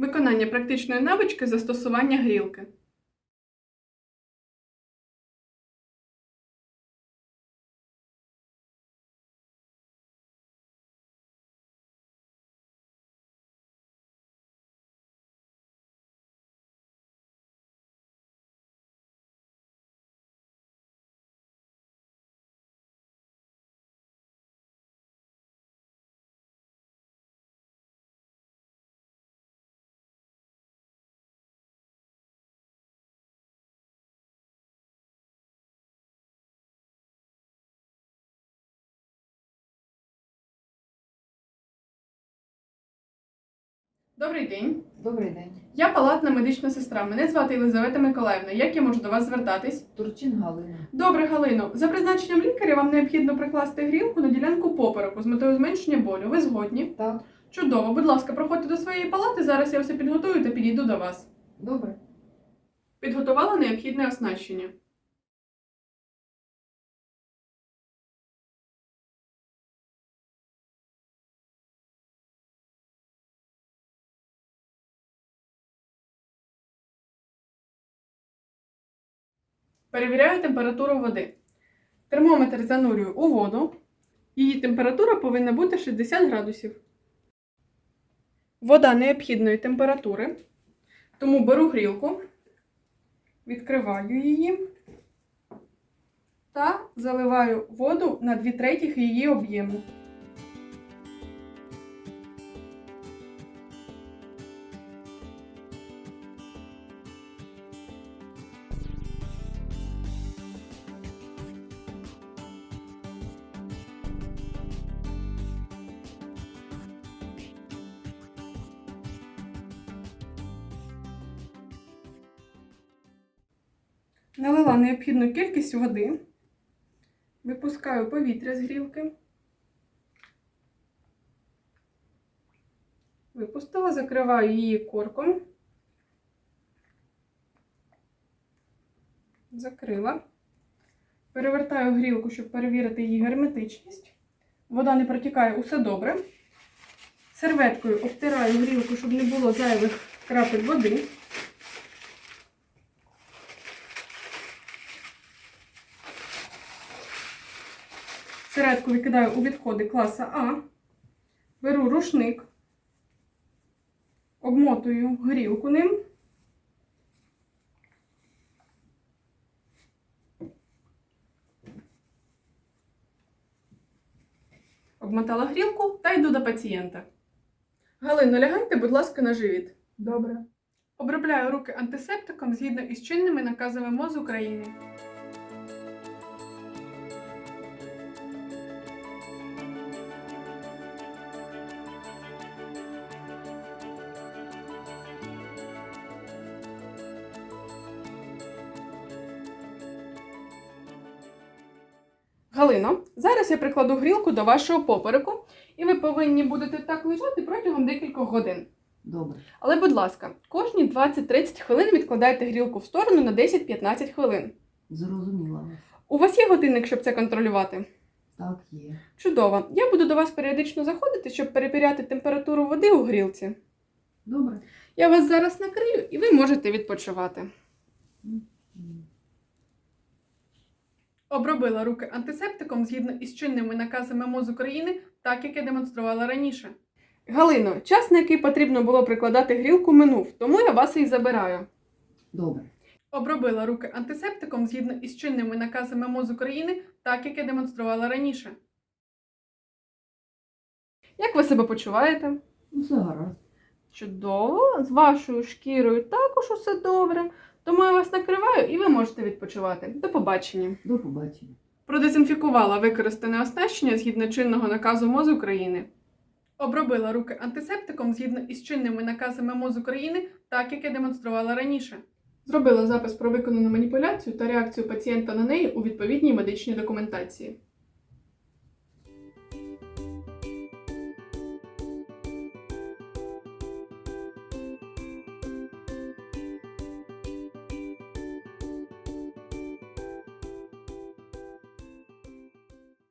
Виконання практичної навички застосування грілки. Добрий день. Добрий день. Я палатна медична сестра. Мене звати Єлизавета Миколаївна. Як я можу до вас звертатись? Турчин Галина. Добре, Галино. За призначенням лікаря вам необхідно прикласти грілку на ділянку попереку з метою зменшення болю. Ви згодні? Так, Чудово. Будь ласка, проходьте до своєї палати. Зараз я все підготую та підійду до вас. добре. Підготувала необхідне оснащення. Перевіряю температуру води. Термометр занурюю у воду. Її температура повинна бути 60 градусів. Вода необхідної температури. Тому беру грілку, відкриваю її та заливаю воду на 2 третіх її об'єму. Налила необхідну кількість води, випускаю повітря з грілки. Випустила, закриваю її корком. Закрила. Перевертаю грілку, щоб перевірити її герметичність. Вода не протікає усе добре. Серветкою обтираю грілку, щоб не було зайвих крапель води. Середку викидаю у відходи класа А. Беру рушник, обмотую горілку ним. Обмотала грілку та йду до пацієнта. Галино, лягайте, будь ласка, на живіт. Добре. Обробляю руки антисептиком згідно із чинними наказами МОЗ України. Галино, зараз я прикладу грілку до вашого попереку, і ви повинні будете так лежати протягом декількох годин. Добре. Але, будь ласка, кожні 20-30 хвилин відкладайте грілку в сторону на 10-15 хвилин. Зрозуміла. У вас є годинник, щоб це контролювати? Так, є. Чудово. Я буду до вас періодично заходити, щоб перевіряти температуру води у грілці. Добре. Я вас зараз накрию і ви можете відпочивати. М. Обробила руки антисептиком згідно із чинними наказами МОЗ України, так як я демонструвала раніше. Галино, час, на який потрібно було прикладати грілку, минув, тому я вас і забираю. Добре. Обробила руки антисептиком згідно із чинними наказами МОЗ України, так як я демонструвала раніше. Як ви себе почуваєте? Ну, все гаразд. Чудово, з вашою шкірою також усе добре. Тому я вас накриваю і ви можете відпочивати. До побачення. До побачення. Продезінфікувала використане оснащення згідно чинного наказу МОЗ України. Обробила руки антисептиком згідно із чинними наказами МОЗ України, так як я демонструвала раніше. Зробила запис про виконану маніпуляцію та реакцію пацієнта на неї у відповідній медичній документації.